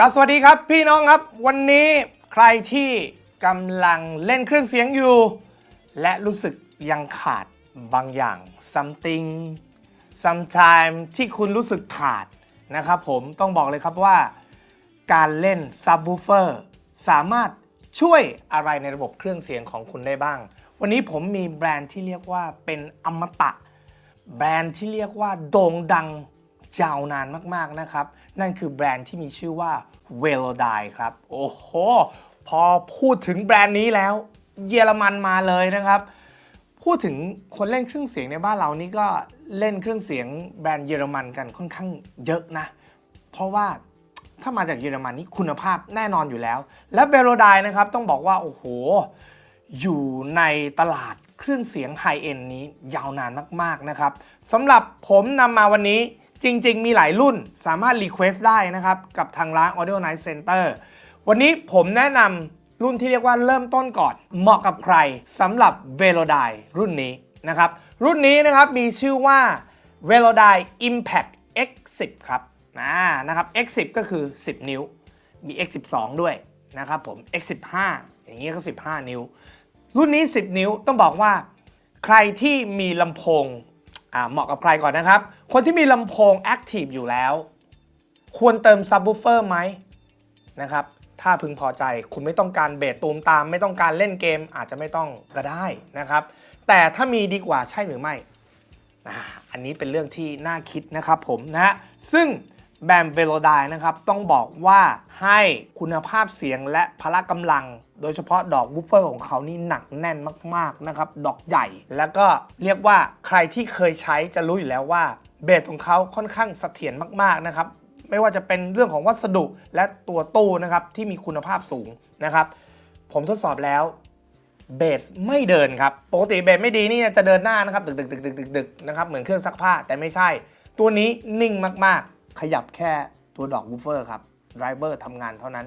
ครับสวัสดีครับพี่น้องครับวันนี้ใครที่กำลังเล่นเครื่องเสียงอยู่ และรู้สึกยังขาดบางอย่าง something sometime ที่คุณรู้สึกขาดนะครับผมต้องบอกเลยครับว่า การเล่น subwoofer สามารถช่วยอะไรในระบบเครื่องเสียงของคุณได้บ้าง วันนี้ผมมีแบรนด์ที่เรียกว่าเป็นอมตะ แบรนด์ที่เรียกว่าโด่งดัง ยาวนานมากๆนะครับ นั่นคือแบรนด์ที่มีชื่อว่า v e l o d i ครับ โอ้โห พอพูดถึงแบรนด์นี้แล้ว เยอรมันมาเลยนะครับ พูดถึงคนเล่นเครื่องเสียงในบ้านเรานี่ก็เล่นเครื่องเสียงแบรนด์เยอรมันกันค่อนข้างเยอะนะ เพราะว่าถ้ามาจากเยอรมันนี่คุณภาพแน่นอนอยู่แล้ว และเบโรไดนะครับต้องบอกว่า โอ้โห อยู่ในตลาดเครื่องเสียงไฮเอ็นนี้ยาวนานมาก ๆ นะครับสำหรับผมนำมาวันนี้ จริง ๆ มีหลายรุ่นสามารถรีเควสได้นะครับ กับทางร้าน Audio Night Center วันนี้ผมแนะนำรุ่นที่เรียกว่าเริ่มต้นก่อน เหมาะกับใครสำหรับ v e l o d i รุ่นนี้นะครับ รุ่นนี้นะครับมีชื่อว่า v e l o d i Impact X10 ครับอ่านะครับ X10 ก็คือ 10 นิ้ว มี X12 ด้วยนะครับผม X15 อย่างนี้ก็ 15 นิ้ว รุ่นนี้ 10 นิ้วต้องบอกว่า ใครที่มีลำโพง เหมาะกับใครก่อนนะครับ คนที่มีลำโพง Active อยู่แล้ว ควรเติมซับบูเฟอร์ไหมนะครับ ถ้าพึงพอใจคุณไม่ต้องการเบสตูมตาม ไม่ต้องการเล่นเกมอาจจะไม่ต้องก็ได้นะครับ แต่ถ้ามีดีกว่าใช่หรือไม่ อันนี้เป็นเรื่องที่น่าคิดนะครับผมนะฮะซึ่ง แบรนด์เวโ o ไดนะครับ ต้องบอกว่าให้คุณภาพเสียงและพละกำลัง โดยเฉพาะดอกวูฟเฟอร์ของเขานี่หนักแน่นมากๆนะครับ ดอกใหญ่ แล้วก็เรียกว่าใครที่เคยใช้จะรู้อยู่แล้วว่าเบสของเขาค่อนข้างเสถียรมากๆนะครับ ไม่ว่าจะเป็นเรื่องของวัสดุและตัวตู้นะครับที่มีคุณภาพสูงนะครับ ผมทดสอบแล้วเบสไม่เดินครับ ปกติเบสไม่ดีนี่จะเดินหน้านะครับดึกดึกดึกดึกดึกดึกนะครับเหมือนเครื่องซักผ้าแต่ไม่ใช่ ตัวนี้นิ่งมากๆ ขยับแค่ตัวดอกวูฟเฟอร์ครับไดรเวอร์ทำงานเท่านั้น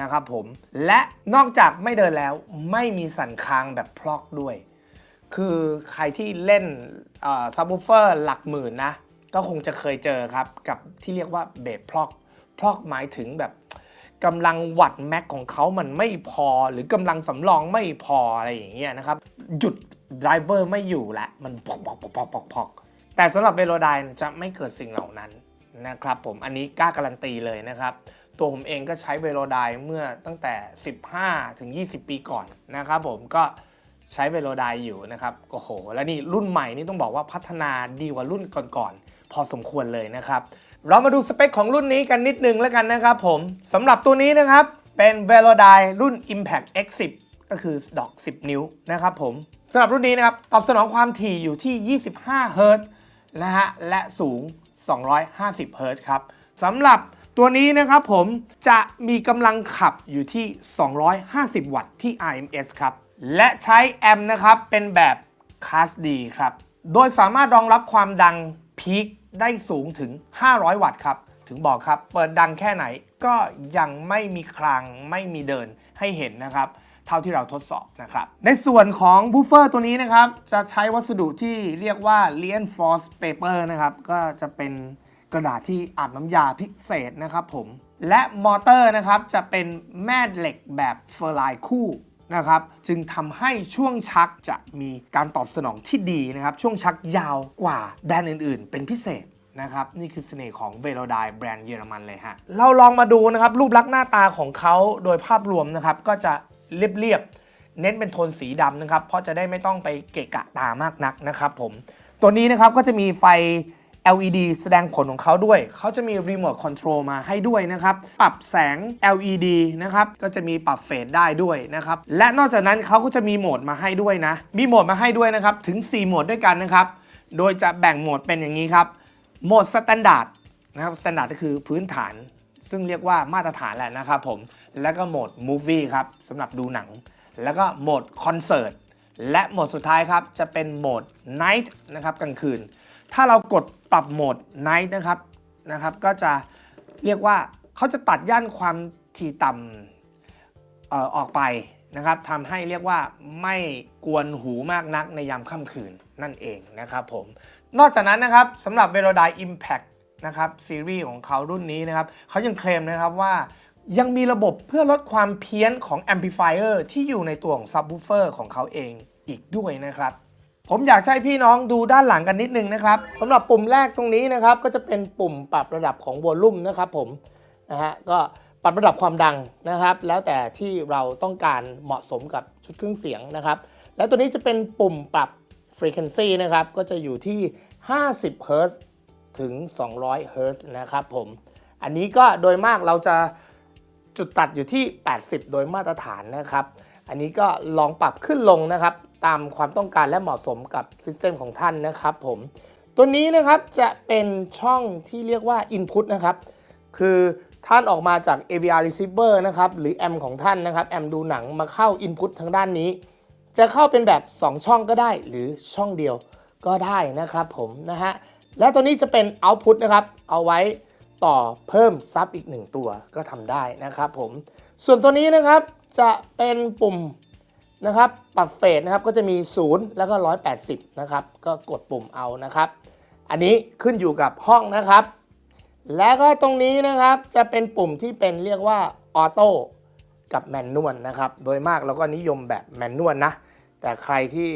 นะครับผม และนอกจากไม่เดินแล้วไม่มีสั่นคางแบบพลอกด้วย คือใครที่เล่นซับวูฟเฟอร์หลักหมื่นนะ ก็คงจะเคยเจอครับ กับที่เรียกว่าเบสพลอกพลอกหมายถึงแบบกำลังวัดแม็กของเขามันไม่พอหรือกำลังสำรองไม่พออะไรอย่างเงี้ยนะครับ หยุดไดรเวอร์ไม่อยู่ละมันพอกพอกพอกพอกพอกแต่สำหรับเวโรไดจะไม่เกิดสิ่งเหล่านั้น นะครับผมอันนี้กล้าการันตีเลยนะครับ ตัวผมเองก็ใช้เวโรไดเมื่อตั้งแต่ 15 ถึง 20 ปีก่อนนะครับผมก็ใช้เวโรไดอยู่นะครับโอ้โห แล้วนี่รุ่นใหม่นี่ต้องบอกว่าพัฒนาดีกว่ารุ่นก่อนๆพอสมควรเลยนะครับ เรามาดูสเปคของรุ่นนี้กันนิดนึงแล้วกันนะครับผมสำหรับตัวนี้นะครับเป็น v e l o d i รุ่น Impact X10 ก็คือดอก 10 นิ้วนะครับผมสำหรับรุ่นนี้นะครับ ตอบสนองความถี่อยู่ที่ 25 เฮิรตซ์นะฮะ และสูง 250 เฮิรตซ์ครับสำหรับตัวนี้นะครับผมจะมีกำลังขับอยู่ที่ 250 วัตต์ที่ RMS ครับ และใช้แอมป์นะครับ เป็นแบบ Class D ครับ โดยสามารถรองรับความดังพีคได้สูงถึง 500 วัตต์ครับ ถึงบอกครับ เปิดดังแค่ไหนก็ยังไม่มีคลางไม่มีเดินให้เห็นนะครับ เท่าที่เราทดสอบนะครับ ในส่วนของบูฟเฟอร์ตัวนี้นะครับ จะใช้วัสดุที่เรียกว่า reinforced paper นะครับ ก็จะเป็นกระดาษที่อัดน้ำยาพิเศษนะครับผม และมอเตอร์นะครับ จะเป็นแม่เหล็กแบบเฟอร์ไลคู่นะครับ จึงทำให้ช่วงชักจะมีการตอบสนองที่ดีนะครับ ช่วงชักยาวกว่าแบรนด์อื่น ๆ เป็นพิเศษนะครับ นี่คือเสน่ห์ของเวโรไดแบรนด์เยอรมันเลยฮะ เราลองมาดูนะครับ รูปลักษณ์หน้าตาของเขาโดยภาพรวมนะครับ ก็จะ เรียบๆ เน้นเป็นโทนสีดำนะครับ เพราะจะได้ไม่ต้องไปเกะกะตามากนักนะครับผม ตัวนี้นะครับก็จะมีไฟ LED แสดงผลของเขาด้วย เขาจะมีรีโมทคอนโทรลมาให้ด้วยนะครับ ปรับแสง LED นะครับ ก็จะมีปรับเฟดได้ด้วยนะครับ และนอกจากนั้นเขาก็จะมีโหมดมาให้ด้วยนะ มีโหมดมาให้ด้วยนะครับ ถึง 4 โหมดด้วยกันนะครับ โดยจะแบ่งโหมดเป็นอย่างนี้ครับ โหมดสแตนดาร์ดนะครับ สแตนดาร์ดก็คือพื้นฐาน ซึ่งเรียกว่ามาตรฐานแหละนะครับผม แล้วก็โหมดมูฟวี่ครับสำหรับดูหนัง แล้วก็โหมดคอนเสิร์ตและโหมดสุดท้ายครับ จะเป็นโหมดไนท์นะครับกลางคืน ถ้าเรากดปรับโหมดไนท์นะครับนะครับก็จะเรียกว่าเขาจะตัดย่านความถี่ต่ำเอ่อออกไปนะครับทำให้เรียกว่าไม่กวนหูมากนักในยามค่ำคืนนั่นเองนะครับผม นอกจากนั้นนะครับสำหรับ v e l o d i Impact นะครับซีรีส์ของเขารุ่นนี้นะครับเขายังเคลมนะครับว่ายังมีระบบเพื่อลดความเพี้ยนของ Amplifier ที่อยู่ในตัวของ Subwoofer ของเขาเองอีกด้วยนะครับผมอยากให้พี่น้องดูด้านหลังกันนิดนึงนะครับสำหรับปุ่มแรกตรงนี้นะครับ ก็จะเป็นปุ่มปรับระดับของวอลลุ่มนะครับผมนะฮะก็ปรับระดับความดังนะครับ แล้วแต่ที่เราต้องการเหมาะสมกับชุดเครื่องเสียงนะครับ แล้วตัวนี้จะเป็นปุ่มปรับ frequency นะครับ ก็จะอยู่ที่ 50 Hz ถึง 200 Hz นะครับผม อันนี้ก็โดยมากเราจะจุดตัดอยู่ที่ 80 โดยมาตรฐานนะครับ อันนี้ก็ลองปรับขึ้นลงนะครับ ตามความต้องการและเหมาะสมกับซิสเต็มของท่านนะครับผม ตัวนี้นะครับจะเป็นช่องที่เรียกว่า Input นะครับ คือท่านออกมาจาก AVR receiver นะครับ หรือแอมของท่านนะครับแอมดูหนังมาเข้า Input ทางด้านนี้ จะเข้าเป็นแบบ 2 ช่องก็ได้ หรือช่องเดียวก็ได้นะครับผมนะฮะ และตัวนี้จะเป็น Output นะครับ เอาไว้ต่อเพิ่มซับอีก 1 ตัวก็ทำได้นะครับผม ส่วนตัวนี้นะครับจะเป็นปุ่มนะครับปรับเฟสนะครับก็จะมี 0 แล้วก็ 180 นะครับ ก็กดปุ่มเอานะครับ อันนี้ขึ้นอยู่กับห้องนะครับ แล้วก็ตรงนี้นะครับจะเป็นปุ่มที่เป็นเรียกว่าออโต้กับแมนนวลนะครับ โดยมากเราก็นิยมแบบแมนนวลนะ แต่ใครที่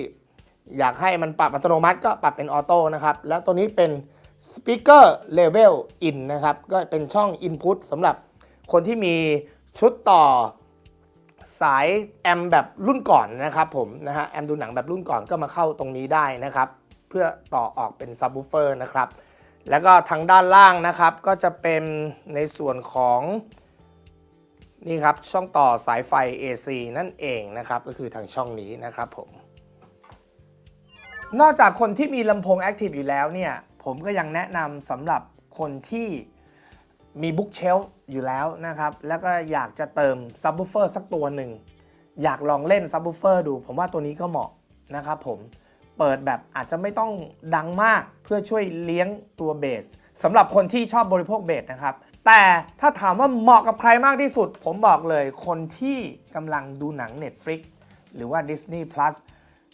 อยากให้มันปรับอัตโนมัติก็ปรับเป็นออโต้นะครับ แล้วตัวนี้เป็น Speaker Level In นะครับ ก็เป็นช่อง Input สำหรับคนที่มีชุดต่อสายแอมแบบรุ่นก่อนนะครับผมนะฮะแอมดูหนังแบบรุ่นก่อนก็มาเข้าตรงนี้ได้นะครับ เพื่อต่อออกเป็น Subwoofer นะครับ แล้วก็ทางด้านล่างนะครับ ก็จะเป็นในส่วนของนี่ครับช่องต่อสายไฟ AC นั่นเองนะครับ ก็คือทางช่องนี้นะครับผม นอกจากคนที่มีลำโพง Active อยู่แล้วเนี่ย ผมก็ยังแนะนำสำหรับคนที่มีบุ๊กเชลอยู่แล้วนะครับ แล้วก็อยากจะเติมซับ w ูเฟอร์สักตัวหนึ่ง อยากลองเล่นซับ w ูเฟอร์ดู ผมว่าตัวนี้ก็เหมาะนะครับผมเปิดแบบอาจจะไม่ต้องดังมากเพื่อช่วยเลี้ยงตัวเบสสำหรับคนที่ชอบบริโภคเบสนะครับ แต่ถ้าถามว่าเหมาะกับใครมากที่สุด ผมบอกเลยคนที่กำลังดูหนัง Netflix หรือว่า Disney Plus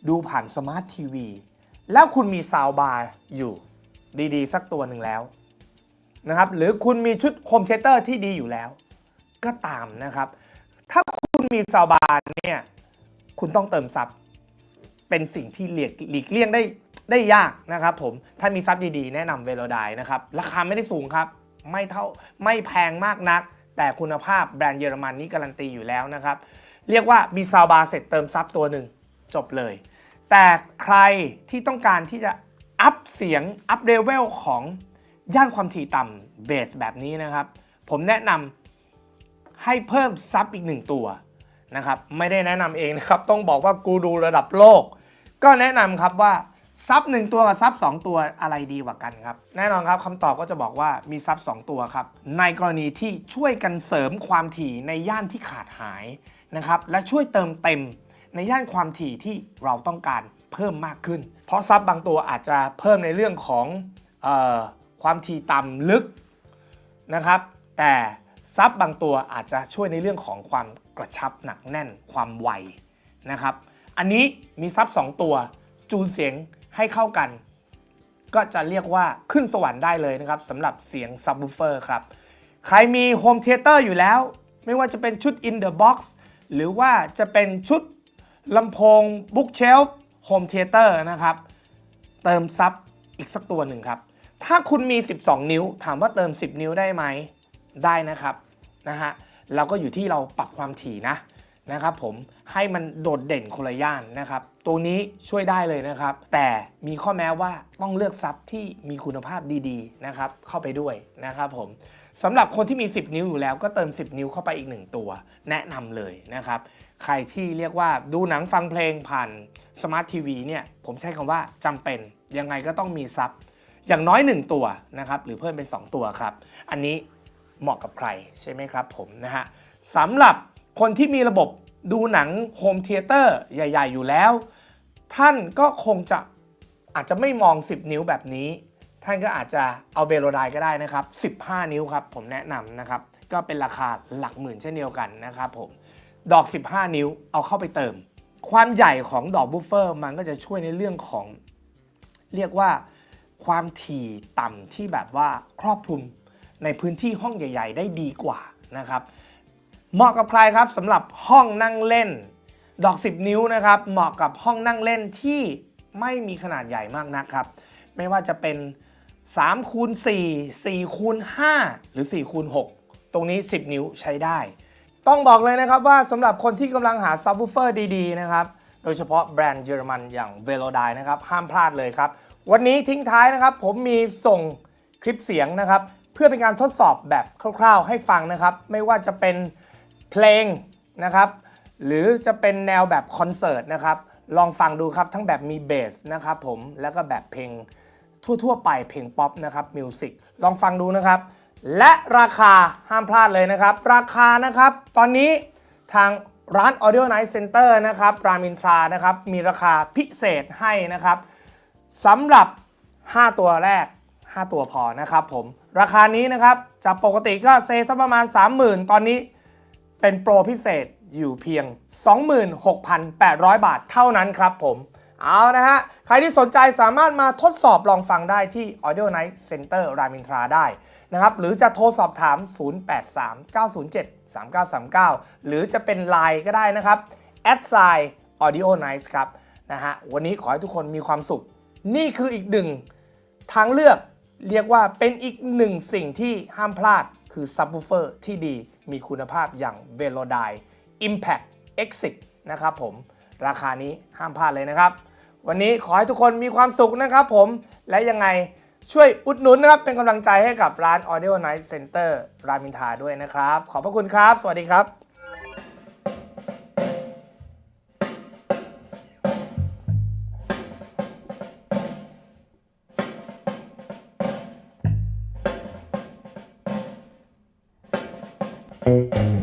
ดูผ่านสมาร์ททีวี แล้วคุณมีซาวบาร์อยู่ดี ๆ สักตัวหนึ่งแล้วนะครับ หรือคุณมีชุดโฮมเทเตอร์ที่ดีอยู่แล้ว ก็ตามนะครับ ถ้าคุณมีซาวบาร์เนี่ย คุณต้องเติมซับ เป็นสิ่งที่เลีกหลีกเลี่ยงได้ได้ยากนะครับผม ถ้ามีซับดีๆ แนะนำเวโรไดนะครับ ราคาไม่ได้สูงครับ ไม่เท่าไม่แพงมากนัก แต่คุณภาพแบรนด์เยอรมันนี้การันตีอยู่แล้วนะครับ เรียกว่ามีซาวบาร์เสร็จเติมซับตัวหนึ่งจบเลย แต่ใครที่ต้องการที่จะอัพเสียงอัพเลเวลของย่านความถี่ต่ำเบสแบบนี้นะครับ ผมแนะนำให้เพิ่มซับอีกหนึ่งตัวนะครับ ไม่ได้แนะนำเองนะครับ ต้องบอกว่ากูดูระดับโลก ก็แนะนำครับว่าซับ1ตัวกับซับ2ตัวอะไรดีกว่ากันครับ แน่นอนครับคำตอบก็จะบอกว่ามีซับ2ตัวครับ ในกรณีที่ช่วยกันเสริมความถี่ในย่านที่ขาดหายนะครับ และช่วยเติมเต็ม ในย่านความถี่ที่เราต้องการเพิ่มมากขึ้น เพราะซับบางตัวอาจจะเพิ่มในเรื่องของออความถี่ต่ำลึกนะครับ แต่ซับบางตัวอาจจะช่วยในเรื่องของความกระชับหนักแน่นความไวนะครับ อันนี้มีซับ 2 ตัวจูนเสียงให้เข้ากัน ก็จะเรียกว่าขึ้นสวรรค์ได้เลยนะครับสำหรับเสียงซับ w ูเฟอร์ครับใครมีโฮมเทเตอร์อยู่แล้ว ไม่ว่าจะเป็นชุด In the Box หรือว่าจะเป็นชุด ลำโพง Bookshelf Home Theater นะครับ เติมซับอีกสักตัวหนึ่งครับ ถ้าคุณมี 12 นิ้ว ถามว่าเติม 10 นิ้วได้ไหม ได้นะครับนะฮะเราก็อยู่ที่เราปรับความถี่นะนะครับผมให้มันโดดเด่นคนละย่านนะครับ ตัวนี้ช่วยได้เลยนะครับ แต่มีข้อแม้ว่าต้องเลือกซับที่มีคุณภาพดีๆนะครับเข้าไปด้วยนะครับผมสำหรับคนที่มี 10 นิ้วอยู่แล้วก็เติม 10 นิ้วเข้าไปอีก 1 ตัว แนะนำเลยนะครับ ใครที่เรียกว่าดูหนังฟังเพลงผ่านสมาร์ททีวีเนี่ยผมใช้คำว่าจำเป็น ยังไงก็ต้องมีซับอย่างน้อย 1 ตัวนะครับหรือเพิ่มเป็น 2 ตัวครับ อันนี้เหมาะกับใครใช่ไหมครับผมนะฮะสำหรับคนที่มีระบบดูหนังโฮมเทเตอร์ใหญ่ ๆ อยู่แล้ว ท่านก็คงจะอาจจะไม่มอง 10 นิ้วแบบนี้ ท่านก็อาจจะเอาเวโรไดก็ได้นะครับ 15 นิ้วครับ ผมแนะนำนะครับ ก็เป็นราคาหลักหมื่นเช่นเดียวกันนะครับผม ดอก 15 นิ้วเอาเข้าไปเติม ความใหญ่ของดอกบูฟเฟอร์มันก็จะช่วยในเรื่องของ เรียกว่าความถี่ต่ำที่แบบว่าครอบคลุมในพื้นที่ห้องใหญ่ ๆ ได้ดีกว่านะครับเหมาะกับใครครับสำหรับห้องนั่งเล่น ดอก 10 นิ้วนะครับ เหมาะกับห้องนั่งเล่นที่ไม่มีขนาดใหญ่มากนักครับ ไม่ว่าจะเป็น3คูณ4 4คูณ5หรือ4คูณ6ตรงนี้ 10 นิ้วใช้ได้ ต้องบอกเลยนะครับว่าสำหรับคนที่กำลังหาซับ w ูเฟอร์ดีๆนะครับ โดยเฉพาะแบรนด์เยอรมันอย่าง v e l o d y นะครับ ห้ามพลาดเลยครับ วันนี้ทิ้งท้ายนะครับ ผมมีส่งคลิปเสียงนะครับ เพื่อเป็นการทดสอบแบบคร่าวๆ ให้ฟังนะครับ ไม่ว่าจะเป็นเพลงนะครับ หรือจะเป็นแนวแบบคอนเสิร์ตนะครับ ลองฟังดูครับทั้งแบบมีเบสนะครับผมแล้วก็แบบเพลงทั่วๆ ไปเพลงป๊อปนะครับมิวสิกลองฟังดูนะครับ และราคาห้ามพลาดเลยนะครับ ราคานะครับ ตอนนี้ทางร้าน Audio Night Center นะครับรามินทรานะครับ มีราคาพิเศษให้นะครับสำหรับ 5 ตัวแรก 5 ตัวพอนะครับผม ราคานี้นะครับ จากปกติก็เซสักประมาณ 30,000 ตอนนี้เป็นโปรพิเศษอยู่เพียง 26,800 บาทเท่านั้นครับผม เอานะฮะ ใครที่สนใจสามารถมาทดสอบลองฟังได้ที่ Audio Night Center รามอินทราได้นะครับ หรือจะโทรสอบถาม 0839073939 หรือจะเป็น Line ก็ได้นะครับ a d s i Audio Night ครับนะฮะ วันนี้ขอให้ทุกคนมีความสุข นี่คืออีกหนึ่งทางเลือกเรียกว่าเป็นอีกหนึ่งสิ่งที่ห้ามพลาดคือซับ w ูเฟอร์ที่ดีมีคุณภาพอย่าง v e l o d y Impact X10 นะครับผม ราคานี้ห้ามพลาดเลยนะครับ วันนี้ขอให้ทุกคนมีความสุขนะครับผมและยังไงช่วยอุดหนุนนะครับ เป็นกำลังใจให้กับร้าน Audio Night Center รามอินทราด้วยนะครับ ขอบพระคุณครับ สวัสดีครับ Thank